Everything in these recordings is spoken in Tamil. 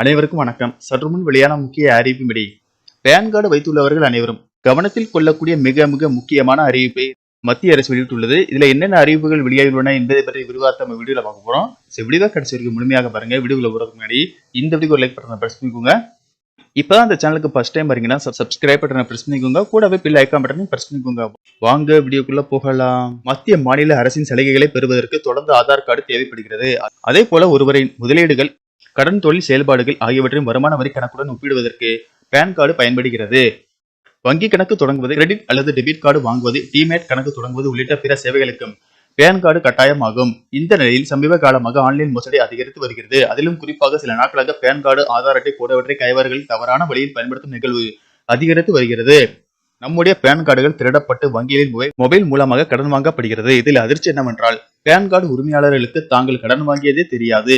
அனைவருக்கும் வணக்கம். சற்று முன் வெளியான முக்கிய அறிவிப்பின்படி பேன் கார்டு வைத்துள்ளவர்கள் அனைவரும் கவனத்தில் கொள்ளக்கூடிய மிக மிக முக்கியமான அறிவிப்பை மத்திய அரசு வெளியிட்டுள்ளது. இதுல என்னென்ன அறிவிப்புகள் வெளியாகியுள்ளன என்பதை பற்றி விரிவாக நம்ம வீடியோல பார்க்க போறோம். சரி வீடியோ கடைசி வரைக்கும் முழுமையாக பாருங்க. வீடியோல போறதுக்கு முன்னாடி இந்த வீடியோ லைக் பட்டனை பிரஸ் பண்ணிக்கோங்க. இப்பதான் அந்த சேனலுக்கு ஃபர்ஸ்ட் டைம் வரீங்கன்னா சப்ஸ்கிரைப் பட்டனை பிரஸ் பண்ணிக்கோங்க. கூடவே பில் ஐக்கான் பட்டனை பிரஸ் பண்ணிக்கோங்க. வாங்க வீடியோக்குள்ள போகலாம். மத்திய மாநில அரசின் சலுகைகளை பெறுவதற்கு தொடர்ந்து ஆதார் கார்டு தேவைப்படுகிறது. அதே போல ஒருவரின் முதலீடுகள் கடன் தொழில் செயல்பாடுகள் ஆகியவற்றின் வருமான வரி கணக்குடன் ஒப்பிடுவதற்கு பேன் கார்டு பயன்படுகிறது. வங்கி கணக்கு தொடங்குவது கிரெடிட் அல்லது டெபிட் கார்டு வாங்குவது டிமேட் கணக்கு தொடங்குவது உள்ளிட்ட பிற சேவைகளுக்கும் பேன் கார்டு கட்டாயமாகும். இந்த நிலையில் சமீப காலமாக ஆன்லைன் மோசடி அதிகரித்து வருகிறது. அதிலும் குறிப்பாக சில நாட்களாக பேன் கார்டு ஆதார் அட்டை போன்றவற்றை கைவர்கள் தவறான வழியில் பயன்படுத்தும் நிகழ்வு அதிகரித்து வருகிறது. நம்முடைய பேன் கார்டுகள் திருடப்பட்டு வங்கிகளின் மொபைல் மொபைல் மூலமாக கடன் வாங்கப்படுகிறது. இதில் அதிர்ச்சி என்னவென்றால் பேன் கார்டு உரிமையாளர்களுக்கு தாங்கள் கடன் வாங்கியதே தெரியாது.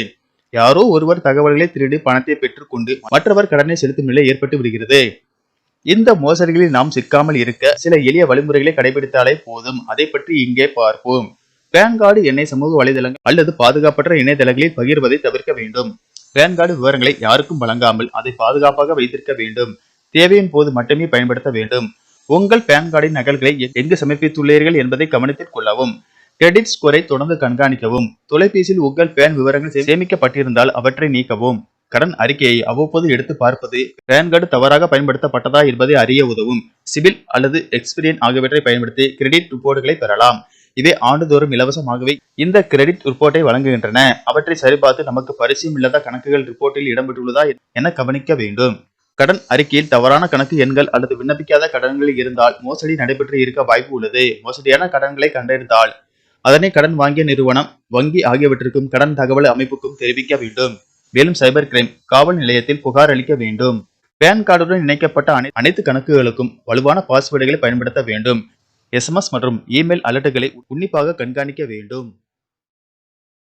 யாரோ ஒருவர் தகவல்களை திருடி பணத்தை பெற்றுக்கொண்டு மற்றவர் கடனை செலுத்தும் நிலை ஏற்பட்டு விடுகிறது. இந்த மோசடிகளில் நாம் சிக்காமல் இருக்க சில எளிய வழிமுறைகளை கடைபிடித்தாலே போதும். அதை பற்றி இங்கே பார்ப்போம். பேன் கார்டு எண்ணெய் சமூக வலைதளங்கள் அல்லது பாதுகாப்பற்ற இணையதளங்களில் பகிர்வதை தவிர்க்க வேண்டும். பேன் கார்டு விவரங்களை யாருக்கும் வழங்காமல் அதை பாதுகாப்பாக வைத்திருக்க வேண்டும். தேவையின் போது மட்டுமே பயன்படுத்த வேண்டும். உங்கள் பேன் கார்டின் நகல்களை எங்கு சமர்ப்பித்துள்ளீர்கள் என்பதை கவனத்தில் கொள்ளவும். கிரெடிட் ஸ்கோரை தொடர்ந்து கண்காணிக்கவும். தொலைபேசியில் உங்கள் பேன் விவரங்கள் சேமிக்கப்பட்டிருந்தால் அவற்றை நீக்கவும். கடன் அறிக்கையை அவ்வப்போது எடுத்து பார்ப்பது பேன் கார்டு தவறாக பயன்படுத்தப்பட்டதா என்பதை அறிய உதவும். சிவில் அல்லது எக்ஸ்பீரியன் ஆகியவற்றை பயன்படுத்தி கிரெடிட் ரிப்போர்ட்டுகளை பெறலாம். இவை ஆண்டுதோறும் இலவசமாகவே இந்த கிரெடிட் ரிப்போர்ட்டை வழங்குகின்றன. அவற்றை சரிபார்த்து நமக்கு பரிசயம் இல்லாத கணக்குகள் ரிப்போர்ட்டில் இடம்பெற்றுள்ளதா என கவனிக்க வேண்டும். கடன் அறிக்கையில் தவறான கணக்கு எண்கள் அல்லது விண்ணப்பிக்காத கடன்கள் இருந்தால் மோசடி நடைபெற்று இருக்க வாய்ப்பு உள்ளது. மோசடியான கடன்களை கண்டறிந்தால் அதனை கடன் வாங்கிய நிறுவனம் வங்கி ஆகியவற்றிற்கும் கடன் தகவல் அமைப்புக்கும் தெரிவிக்க வேண்டும். மேலும் சைபர் கிரைம் காவல் நிலையத்தில் புகார் அளிக்க வேண்டும். பேன் கார்டுடன் இணைக்கப்பட்ட அனை- அனைத்து கணக்குகளுக்கும் வலுவான பாஸ்வேர்டுகளை பயன்படுத்த வேண்டும். எஸ்எம்எஸ் மற்றும் இமெயில் அலர்ட்டுகளை உன்னிப்பாக கண்காணிக்க வேண்டும்.